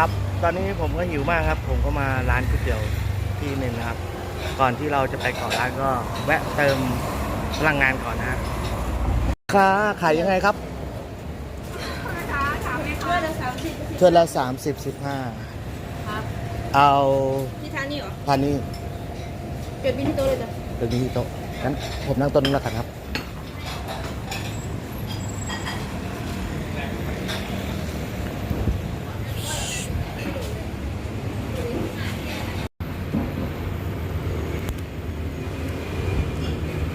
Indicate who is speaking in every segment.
Speaker 1: ครับ ตอนนี้ผมก็หิวมากครับ ผมก็มาร้านก๋วยเตี๋ยวที่หนึ่งนะครับ ก่อนที่เราจะไปเก่อร้านก็แวะเติมพลังงานก่อนนะค้าขายยังไงครับ
Speaker 2: ช่วยละสามสิบ
Speaker 1: ถ้วยละสามสิบสิบห้า
Speaker 2: ครับ
Speaker 1: เอา
Speaker 2: ที่ทานนี่เหรอ
Speaker 1: พันนี้
Speaker 2: เก็บบินที่โต๊ะเลยจ้ะ
Speaker 1: เป็นที่โต๊ะงั้นผมนั่งต้นงแล้วกันครับ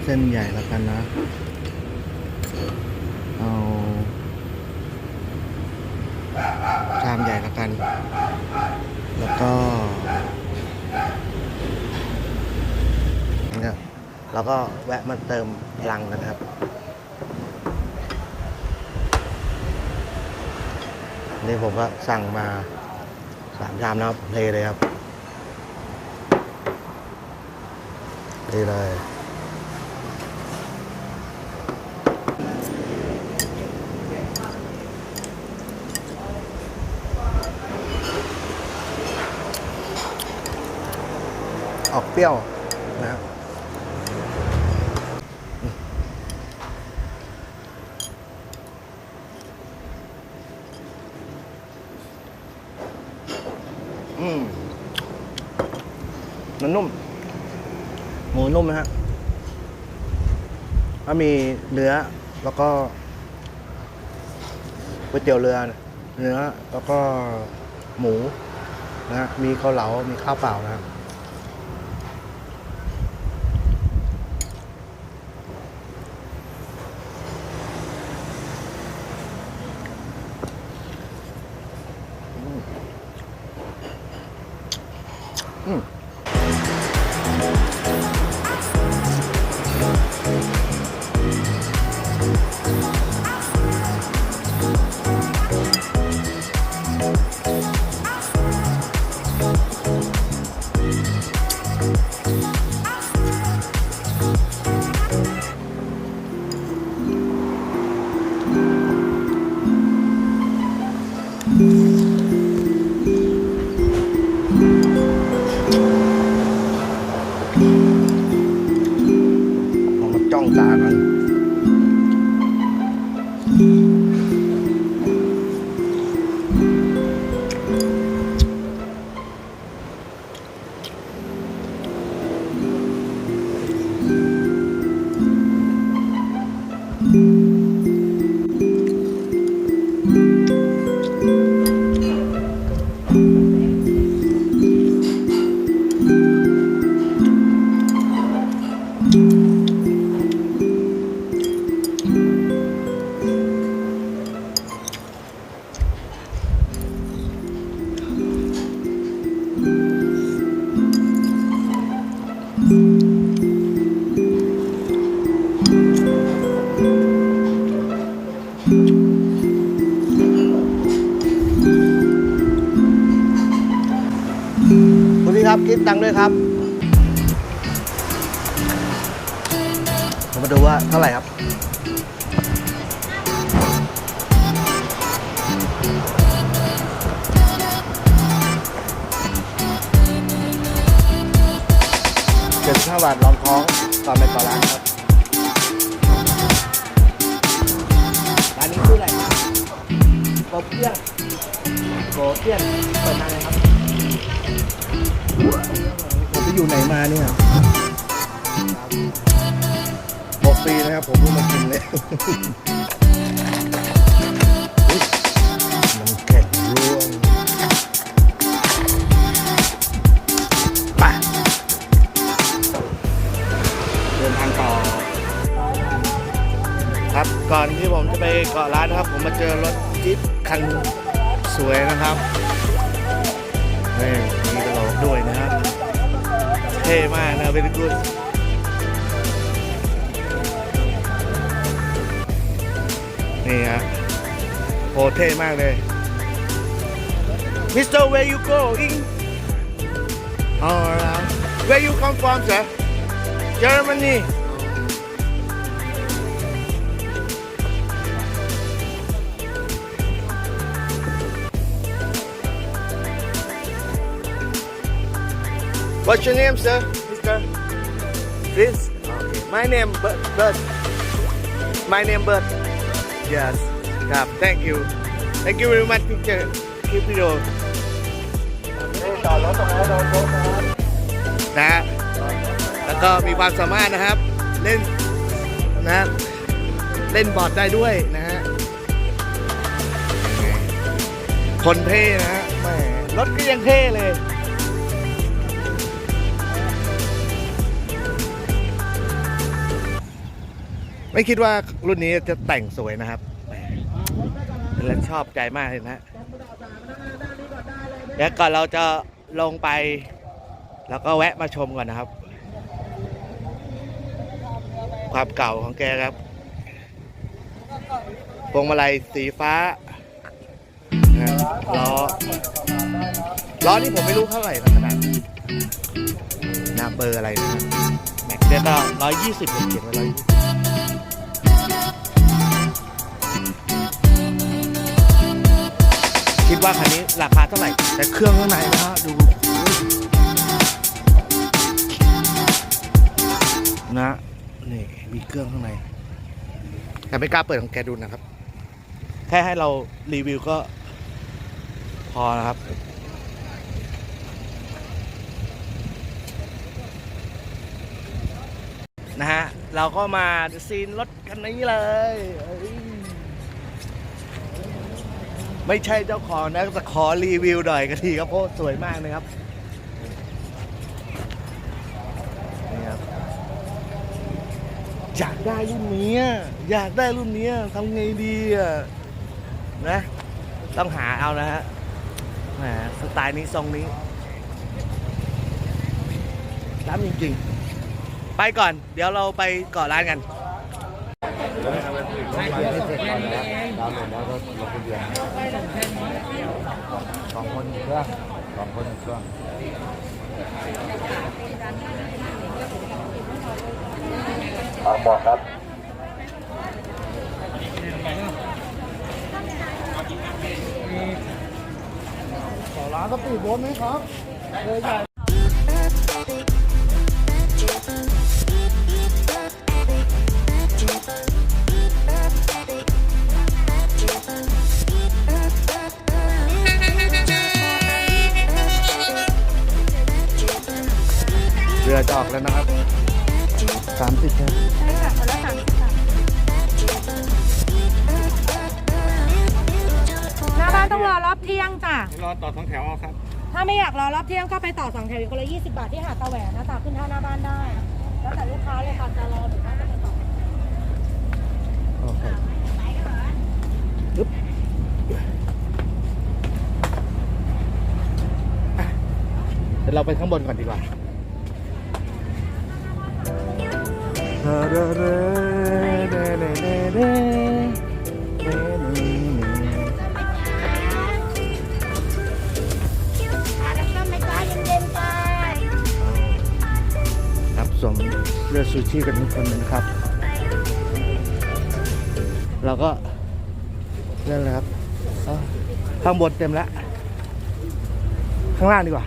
Speaker 1: เส้นใหญ่แล้วกันนะ เอาชามใหญ่แล้วกัน แล้วก็เนี่ยเราก็แวะมาเติมพลังกันครับนี่ผมก็สั่งมาสามชามนะครับเทเลยครับเทเลย เปรี้ยวนะครับอืมมันนุ่ม หมูนุ่มนะฮะถ้ามีเนื้อแล้วก็ก๋วยเตี๋ยวเรือ เนื้อแล้วก็หมูนะฮะมีข้าวเหลา มีข้าวเปล่านะครับ คุณพี่ครับคิดตังค์ด้วยครับ ผมมาดูว่าเท่าไหร่ครับ เจ็ดสิบห้าบาทรองท้องต่อนไปต่อร้านครับร้านนี้ชื่ออะไรครับโกเพี้ยนโกเพี้ยนเปิดนานเลยครับผมไปอยู่ไหนมาเนี่ยหกปีนะครับผมเพิ่งมากินเลย มาเจอรถจิ๊บคันสวยนะครับนี่มีกระโหลกด้วยนะครับ เท่มากนะเป็นกุ d นี่ฮะโหเท่มากเลย Mr. where you going alright where you come from sir Germany What's your name, sir? Mister? Chris? Okay. My name Bert. Bert. My name Bert. Yes. ครับ Thank you. Thank you very much picture. Keep video.
Speaker 3: จอดรถตรงนั้นเราโต๊ะนะครับ
Speaker 1: นะฮะแล้วก็มีความสามารถนะครับ เล่นนะฮะเล่นบอร์ดได้ด้วยนะฮะยังไงคนเท่นะฮะแหมรถก็ยังเท่เลย ไม่คิดว่ารุ่นนี้จะแต่งสวยนะครับแล้วชอบใจมากเลยนะฮะเดี๋ยวก่อนเราจะลงไป แล้วก็แวะมาชมก่อนนะครับ ความเก่าของแกครับพวงมาลัยสีฟ้าล้อล้อนี่ผมไม่รู้เท่าไหร่นะขนาดนะเบอร์อะไรนะแม็กเก็ร้อยยี่สิบเขียนไว้ร้อยยี่สิบ คิดว่าคันนี้ราคาเท่าไหร่ แต่เครื่องข้างในนะฮะดูนะนี่มีเครื่องข้างใน แต่ไม่กล้าเปิดของแกดูนะครับ แค่ให้เรารีวิวก็พอนะครับนะฮะ เราก็มาซีนรถคันนี้เลยเอ้ย ไม่ใช่เจ้าของนะแต่ขอรีวิวหน่อยก็ทีครับเพราะสวยมากนะครับนี่ครับอยากได้รุ่นนี้อะอยากได้รุ่นนี้ทำไงดีอะนะ ต้องหาเอานะฮะแหมสไตล์นี้ทรงนี้ล้ำจริงๆ ไปก่อน เดี๋ยวเราไปกาะร้านกัน
Speaker 3: ดาวน์โหลดแล้วก็ลงทะเบียนสองคนเครื่องสองคนเครื่องเอาบอกครับ
Speaker 1: ขอร้านก็ปีดโบนไหมครับเลยใหญ่ อจะออกแล้วนะครับสามสิบครับ
Speaker 2: ใช่ค่ะคนละสามสิบค่ะ
Speaker 4: หน้าบ้านต้องรอรอบเที่ยงจ้ะ
Speaker 3: รอต่อสองแถวเอาครับ
Speaker 4: ถ้าไม่อยากรอรอบเที่ยงก็ไปต่อสองแถวอีกคนละ20 บาทที่หาดตะแหวนนะจ๊ะขึ้นท่าหน้าบ้านได้ แล้วแต่ลูกค้าเลยค่ะจะรอหรือว่าจะไปต่อ
Speaker 1: โอเคปึ๊บอะเดี๋ยวเราไปข้างบนก่อนดีกว่า ครับสวมเสื้อซูชิกันทุกคนนะครับ เราก็เล่นเลยครับข้างบนเต็มแล้ว ข้างล่างดีกว่า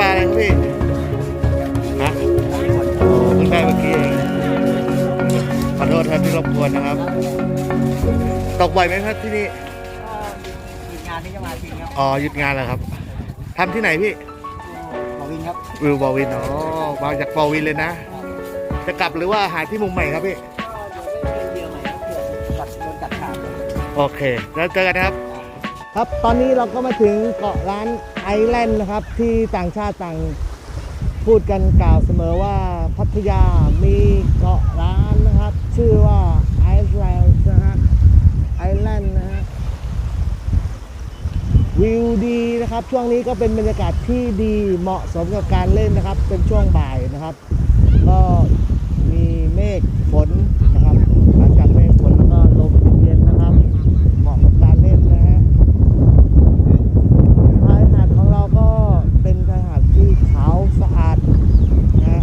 Speaker 1: ปลาอะไรครับพี่ฮะโอ้เพิ่งได้เมื่อกี้เองขอโทษครับที่รบกวนนะครับ ตกบ่อยไหมครับที่นี่
Speaker 3: ทีมงานที่จะมาจริงครับ
Speaker 1: อ๋อหยุดงานแล้วครับทำที่ไหนพี่
Speaker 3: หมอวินครับ
Speaker 1: วิวบอวินอ๋อมาจากบอวินเลยนะ จะกลับหรือว่าหาที่มุมใหม่ครับพี่
Speaker 3: เยอะไหมครับเผื่อกัดโดนกัดขาด
Speaker 1: โอเค แล้วเจอกันนะครับ ครับตอนนี้เราก็มาถึงเกาะร้านไอแลนด์นะครับ ที่ต่างชาติต่างพูดกันกล่าวเสมอว่าพัทยามีเกาะร้านนะครับ ชื่อว่าไอแลนด์นะฮะไอแลนด์นะฮะวิวดีนะครับ ช่วงนี้ก็เป็นบรรยากาศที่ดีเหมาะสมกับการเล่นนะครับ เป็นช่วงบ่ายนะครับ ก็มีเมฆฝนนะครับหลังจากเมฆฝนแล้วก็ลมเย็นนะครับ เหมาะกับการเล่นนะฮะชายหาดของเราก็เป็นชายหาดที่ขาวสะอาดนะฮะ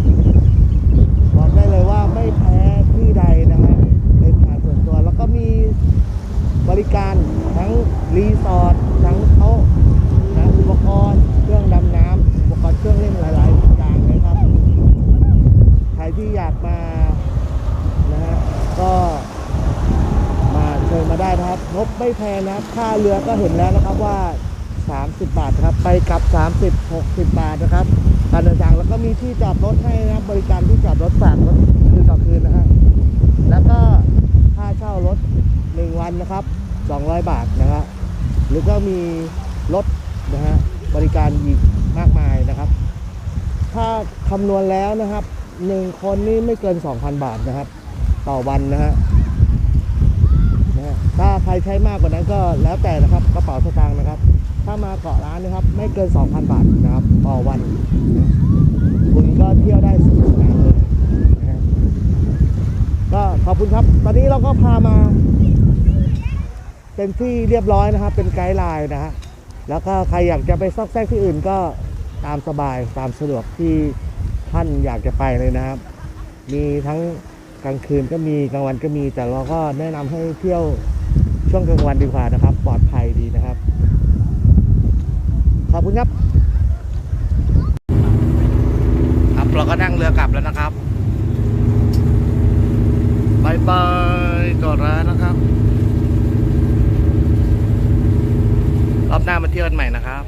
Speaker 1: บอกได้เลยว่าไม่แพ้ที่ใดนะฮะเป็นหาดส่วนตัวแล้วก็มีบริการทั้งรีสอร์ททั้งโต๊ะนะอุปกรณ์เครื่องดำน้ำอุปกรณ์เครื่องเล่นหลาย ๆ อย่างเลยครับ ใครที่อยาก มานะฮะก็มาเชิญมาได้นะครับงบไม่แพงนะครับ ค่าเรือก็เห็นแล้วนะครับว่า 30 บาทครับ ไปกลับ 30 60 บาทนะครับการเดินทางแล้วก็มีที่จอดรถให้นะครับ บริการที่จอดรถฝากรถคืนต่อคืนนะฮะแล้วก็ค่าเช่ารถ 1 วันนะครับ 200 บาทนะฮะหรือก็มีรถนะฮะบริการอีกมากมายนะครับ ถ้าคำนวณแล้วนะครับ หนึ่งคนนี่ไม่เกิน 2,000 บาทนะครับ ต่อวันนะฮะถ้าใครใช้มากกว่านั้นก็แล้วแต่นะครับกระเป๋าสตางค์นะครับ ถ้ามาเกาะร้านนะครับ ไม่เกิน 2,000 บาทนะครับ ต่อวัน คุณก็เที่ยวได้สนุกสนานเลยก็ขอบคุณครับ ตอนนี้เราก็พามา เป็นที่เรียบร้อยนะครับ เป็นไกด์ไลน์นะฮะแล้วก็ใครอยากจะไปซอกแซกที่อื่นก็ตามสบายตามสะดวกที่ ท่านอยากจะไปเลยนะครับ มีทั้งกลางคืนก็มีกลางวันก็มี แต่เราก็แนะนำให้เที่ยวช่วงกลางวันดีกว่านะครับ ปลอดภัยดีนะครับ ขอบคุณครับ ครับเราก็นั่งเรือกลับแล้วนะครับบายบายก่อนร้านนะครับ รอบหน้ามาเที่ยวกันใหม่นะครับ